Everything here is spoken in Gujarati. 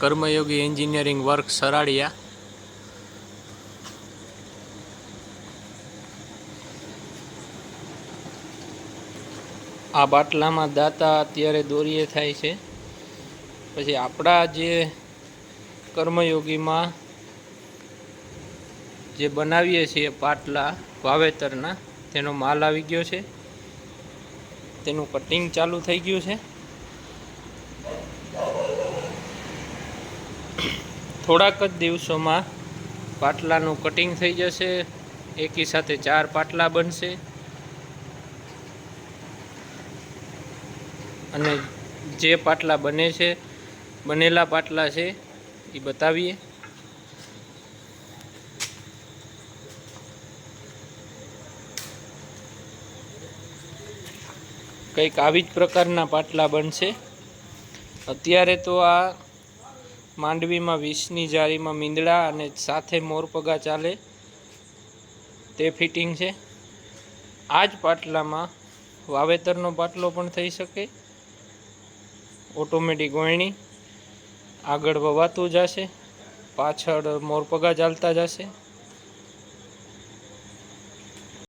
કર્મયોગી એન્જિનિયરિંગ વર્ક સરાડિયા આ બાટલામાં દાતા અત્યારે દોરીએ થાય છે. પછી આપણા જે કર્મયોગીમાં જે બનાવીએ છીએ પાટલા વાવેતરના, તેનો માલ આવી ગયો છે. તેનું કટિંગ ચાલુ થઈ ગયું છે. થોડાક જ દિવસોમાં પાટલાનું કટિંગ થઈ જશે. એકી સાથે ચાર પાટલા બનશે. અને જે પાટલા બને છે, બનેલા પાટલા છે, એ બતાવીએ. કંઈક આવી જ પ્રકારના પાટલા બનશે. અત્યારે તો આ માંડવીમાં વીસની જારીમાં મીંદડા અને સાથે મોરપગા ચાલે તે ફિટિંગ છે. આ જ પાટલામાં વાવેતરનો પાટલો પણ થઈ શકે. ઓટોમેટિક વહેણી આગળ વવાતું જશે, પાછળ મોરપગા ચાલતા જશે.